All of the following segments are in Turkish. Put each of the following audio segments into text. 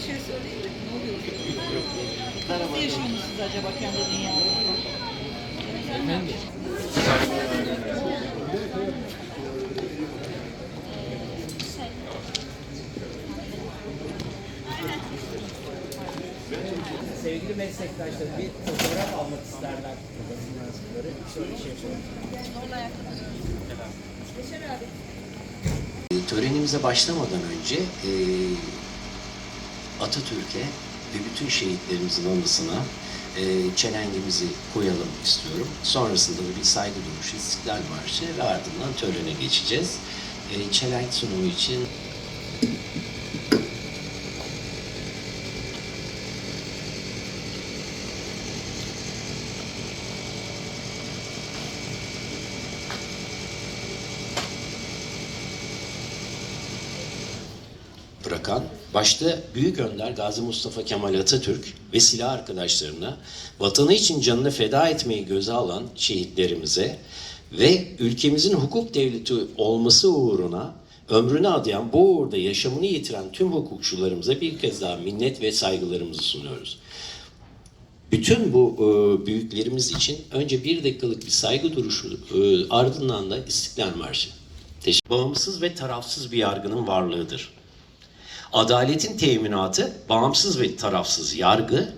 bir şey söyleyeyim mi? Ne oluyor? Nasıl yaşıyorsunuz acaba kendi dünyanızda? Efendim? Sevgili meslektaşlarım bir fotoğraf almak isterler. Şöyle şey yapalım. E, Törenimize başlamadan önce e, Atatürk'e ve bütün şehitlerimizin anısına e, çelengimizi koyalım istiyorum. Sonrasında da bir saygı duruşu, İstiklal Marşı ve ardından törene geçeceğiz. E, çelenk sunumu için bırakan başta Büyük Önder Gazi Mustafa Kemal Atatürk ve silah arkadaşlarına vatanı için canını feda etmeyi göze alan şehitlerimize ve ülkemizin hukuk devleti olması uğruna ömrünü adayan bu uğurda yaşamını yitiren tüm hukukçularımıza bir kez daha minnet ve saygılarımızı sunuyoruz. Bütün bu e, büyüklerimiz için önce bir dakikalık bir saygı duruşu e, ardından da İstiklal Marşı. Teşekkür. Bağımsız ve tarafsız bir yargının varlığıdır. Adaletin teminatı bağımsız ve tarafsız yargı,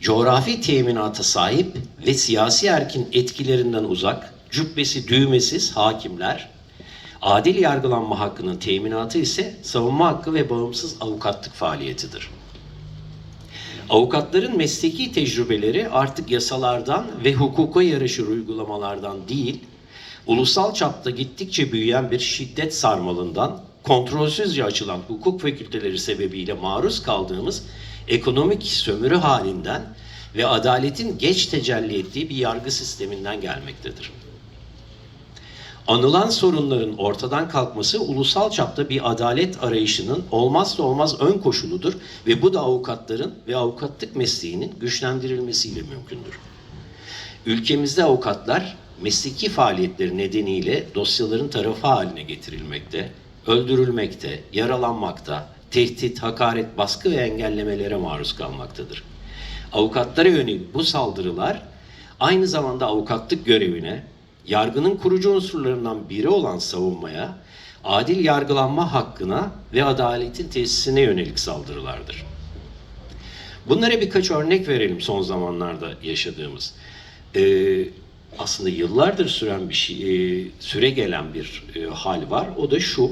coğrafi teminata sahip ve siyasi erkin etkilerinden uzak, cübbesi düğmesiz hakimler, adil yargılanma hakkının teminatı ise savunma hakkı ve bağımsız avukatlık faaliyetidir. Avukatların mesleki tecrübeleri artık yasalardan ve hukuka yaraşır uygulamalardan değil, ulusal çapta gittikçe büyüyen bir şiddet sarmalından, kontrolsüzce açılan hukuk fakülteleri sebebiyle maruz kaldığımız ekonomik sömürü halinden ve adaletin geç tecelli ettiği bir yargı sisteminden gelmektedir. Anılan sorunların ortadan kalkması ulusal çapta bir adalet arayışının olmazsa olmaz ön koşuludur ve bu da avukatların ve avukatlık mesleğinin güçlendirilmesiyle mümkündür. Ülkemizde avukatlar mesleki faaliyetleri nedeniyle dosyaların tarafı haline getirilmekte, öldürülmekte, yaralanmakta, tehdit, hakaret, baskı ve engellemelere maruz kalmaktadır. Avukatlara yönelik bu saldırılar aynı zamanda avukatlık görevine, yargının kurucu unsurlarından biri olan savunmaya, adil yargılanma hakkına ve adaletin tesisine yönelik saldırılardır. Bunlara birkaç örnek verelim son zamanlarda yaşadığımız. Ee, aslında yıllardır süren bir şey, e, süre gelen bir e, hal var. O da şu.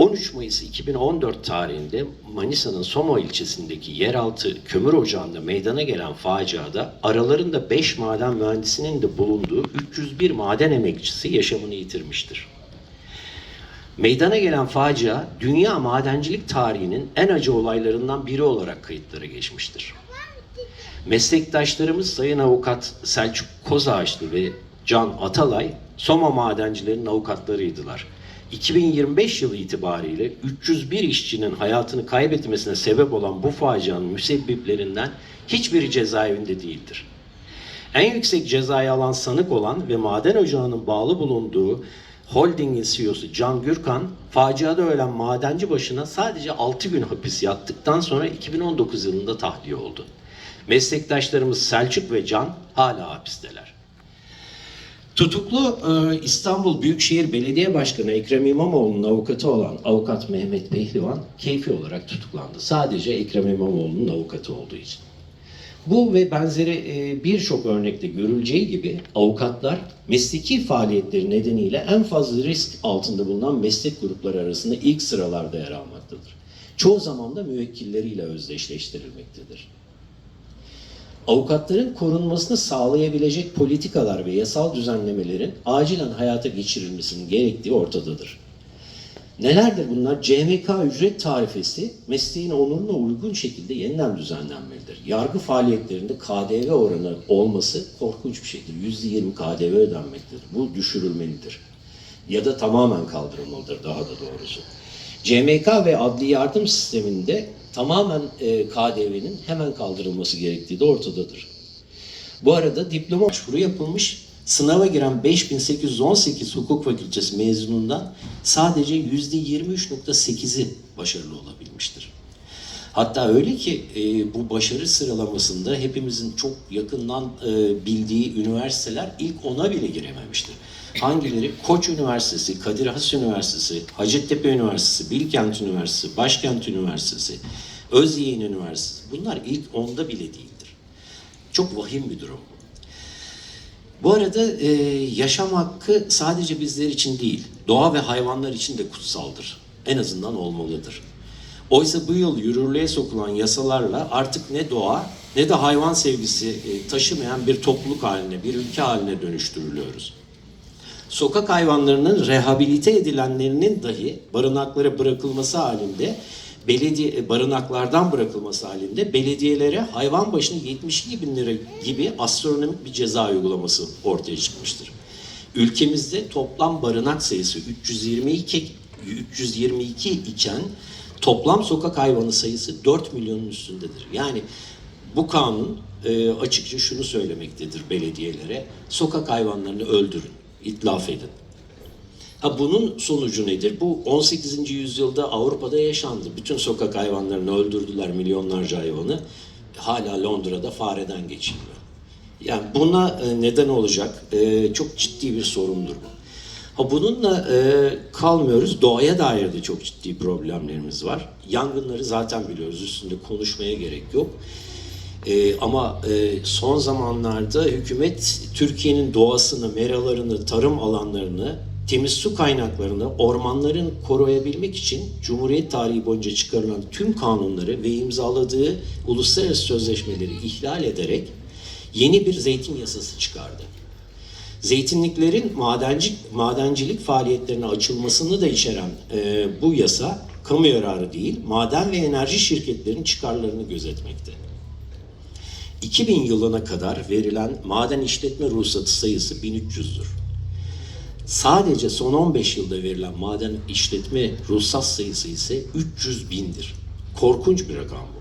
13 Mayıs 2014 tarihinde Manisa'nın Soma ilçesindeki yeraltı kömür ocağında meydana gelen faciada aralarında 5 maden mühendisinin de bulunduğu 301 maden emekçisi yaşamını yitirmiştir. Meydana gelen facia dünya madencilik tarihinin en acı olaylarından biri olarak kayıtlara geçmiştir. Meslektaşlarımız Sayın Avukat Selçuk Kozağaçlı ve Can Atalay Soma madencilerinin avukatlarıydılar. 2025 yılı itibariyle 301 işçinin hayatını kaybetmesine sebep olan bu facianın müsebbiplerinden hiçbiri cezaevinde değildir. En yüksek cezayı alan sanık olan ve maden ocağının bağlı bulunduğu Holding'in CEO'su Can Gürkan, faciada ölen madenci başına sadece 6 gün hapis yattıktan sonra 2019 yılında tahliye oldu. Meslektaşlarımız Selçuk ve Can hala hapisteler. Tutuklu e, İstanbul Büyükşehir Belediye Başkanı Ekrem İmamoğlu'nun avukatı olan avukat Mehmet Pehlivan keyfi olarak tutuklandı. Sadece Ekrem İmamoğlu'nun avukatı olduğu için. Bu ve benzeri e, birçok örnekte görüleceği gibi avukatlar mesleki faaliyetleri nedeniyle en fazla risk altında bulunan meslek grupları arasında ilk sıralarda yer almaktadır. Çoğu zaman da müvekkilleriyle özdeşleştirilmektedir. Avukatların korunmasını sağlayabilecek politikalar ve yasal düzenlemelerin acilen hayata geçirilmesinin gerektiği ortadadır. Nelerdir bunlar? CMK ücret tarifesi mesleğin onuruna uygun şekilde yeniden düzenlenmelidir. Yargı faaliyetlerinde KDV oranı olması korkunç bir şeydir. %20 KDV ödenmektedir. Bu düşürülmelidir. Ya da tamamen kaldırılmalıdır daha da doğrusu. CMK ve adli yardım sisteminde tamamen e, KDV'nin hemen kaldırılması gerektiği de ortadadır. Bu arada diploma başvuru yapılmış. Sınava giren 5818 hukuk fakültesi mezunundan sadece %23.8'i başarılı olabilmiştir. Hatta öyle ki e, bu başarı sıralamasında hepimizin çok yakından e, bildiği üniversiteler ilk ona bile girememiştir. Hangileri? Koç Üniversitesi, Kadir Has Üniversitesi, Hacettepe Üniversitesi, Bilkent Üniversitesi, Başkent Üniversitesi, Özyeğin Üniversitesi. Bunlar ilk onda bile değildir. Çok vahim bir durum bu. Bu arada e, yaşam hakkı sadece bizler için değil, doğa ve hayvanlar için de kutsaldır. En azından olmalıdır. Oysa bu yıl yürürlüğe sokulan yasalarla artık ne doğa ne de hayvan sevgisi e, taşımayan bir topluluk haline, bir ülke haline dönüştürülüyoruz. Sokak hayvanlarının rehabilite edilenlerinin dahi barınaklara bırakılması halinde belediye barınaklardan bırakılması halinde belediyelere hayvan başına 72 bin lira gibi astronomik bir ceza uygulaması ortaya çıkmıştır. Ülkemizde toplam barınak sayısı 322 322 iken toplam sokak hayvanı sayısı 4 milyonun üstündedir. Yani bu kanun e, açıkça şunu söylemektedir belediyelere. Sokak hayvanlarını öldürün, itlaf edin. Ha bunun sonucu nedir? Bu 18. yüzyılda Avrupa'da yaşandı. Bütün sokak hayvanlarını öldürdüler milyonlarca hayvanı. Hala Londra'da fareden geçiliyor. Yani buna e, neden olacak e, çok ciddi bir sorundur bu. Ha bununla e, kalmıyoruz. Doğaya dair de çok ciddi problemlerimiz var. Yangınları zaten biliyoruz. Üstünde konuşmaya gerek yok. E, ama e, son zamanlarda hükümet Türkiye'nin doğasını, meralarını, tarım alanlarını, temiz su kaynaklarını, ormanların koruyabilmek için Cumhuriyet tarihi boyunca çıkarılan tüm kanunları ve imzaladığı uluslararası sözleşmeleri ihlal ederek yeni bir zeytin yasası çıkardı. Zeytinliklerin madenci, madencilik faaliyetlerine açılmasını da içeren e, bu yasa kamu yararı değil, maden ve enerji şirketlerinin çıkarlarını gözetmekte. 2000 yılına kadar verilen maden işletme ruhsatı sayısı 1300'dür. Sadece son 15 yılda verilen maden işletme ruhsat sayısı ise 300 bindir. Korkunç bir rakam bu.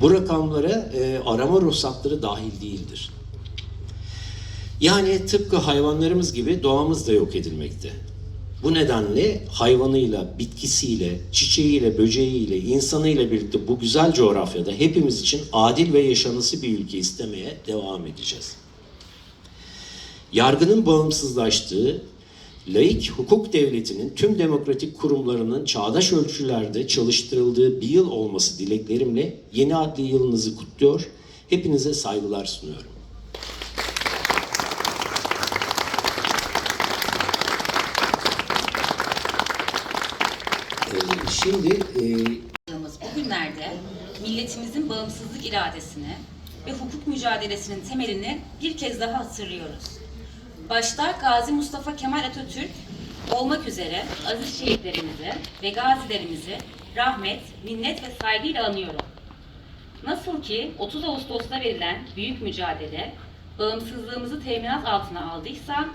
Bu rakamlara e, arama ruhsatları dahil değildir. Yani tıpkı hayvanlarımız gibi doğamız da yok edilmekte. Bu nedenle hayvanıyla, bitkisiyle, çiçeğiyle, böceğiyle, insanıyla birlikte bu güzel coğrafyada hepimiz için adil ve yaşanısı bir ülke istemeye devam edeceğiz. Yargının bağımsızlaştığı, laik hukuk devletinin tüm demokratik kurumlarının çağdaş ölçülerde çalıştırıldığı bir yıl olması dileklerimle yeni adli yılınızı kutluyor, hepinize saygılar sunuyorum. Ee, Şimdi e, yaptığımız bu günlerde milletimizin bağımsızlık iradesini ve hukuk mücadelesinin temelini bir kez daha hatırlıyoruz. Başta Gazi Mustafa Kemal Atatürk olmak üzere aziz şehitlerimizi ve gazilerimizi rahmet, minnet ve saygıyla anıyorum. Nasıl ki 30 Ağustos'ta verilen büyük mücadele bağımsızlığımızı teminat altına aldıysa,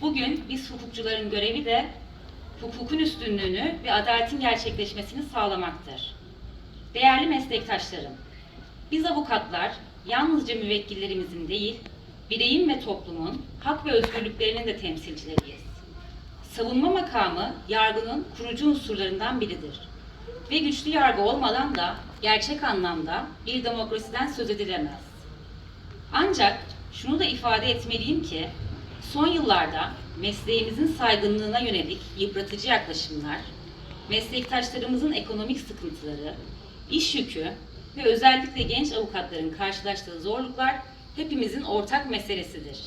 bugün biz hukukçuların görevi de hukukun üstünlüğünü ve adaletin gerçekleşmesini sağlamaktır. Değerli meslektaşlarım, biz avukatlar yalnızca müvekkillerimizin değil, bireyin ve toplumun hak ve özgürlüklerinin de temsilcileriyiz. Savunma makamı yargının kurucu unsurlarından biridir. Ve güçlü yargı olmadan da gerçek anlamda bir demokrasiden söz edilemez. Ancak şunu da ifade etmeliyim ki son yıllarda mesleğimizin saygınlığına yönelik yıpratıcı yaklaşımlar, meslektaşlarımızın ekonomik sıkıntıları, iş yükü ve özellikle genç avukatların karşılaştığı zorluklar hepimizin ortak meselesidir.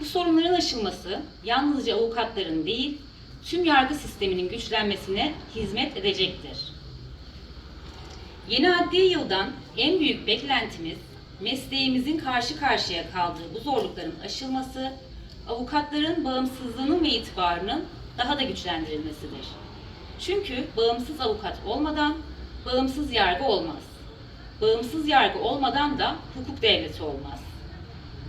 Bu sorunların aşılması yalnızca avukatların değil, tüm yargı sisteminin güçlenmesine hizmet edecektir. Yeni adli yıldan en büyük beklentimiz mesleğimizin karşı karşıya kaldığı bu zorlukların aşılması, avukatların bağımsızlığının ve itibarının daha da güçlendirilmesidir. Çünkü bağımsız avukat olmadan bağımsız yargı olmaz. Bağımsız yargı olmadan da hukuk devleti olmaz.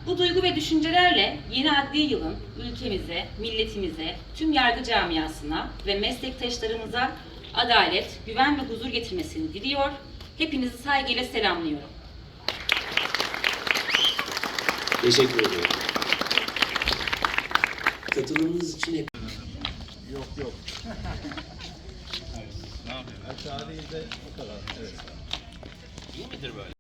Bu duygu ve düşüncelerle yeni adli yılın ülkemize, milletimize, tüm yargı camiasına ve meslektaşlarımıza adalet, güven ve huzur getirmesini diliyor. Hepinizi saygıyla selamlıyorum. teşekkür ederim. Katılımınız için hep Yok yok. Aşağı değil de o kadar. Evet. Nedir böyle?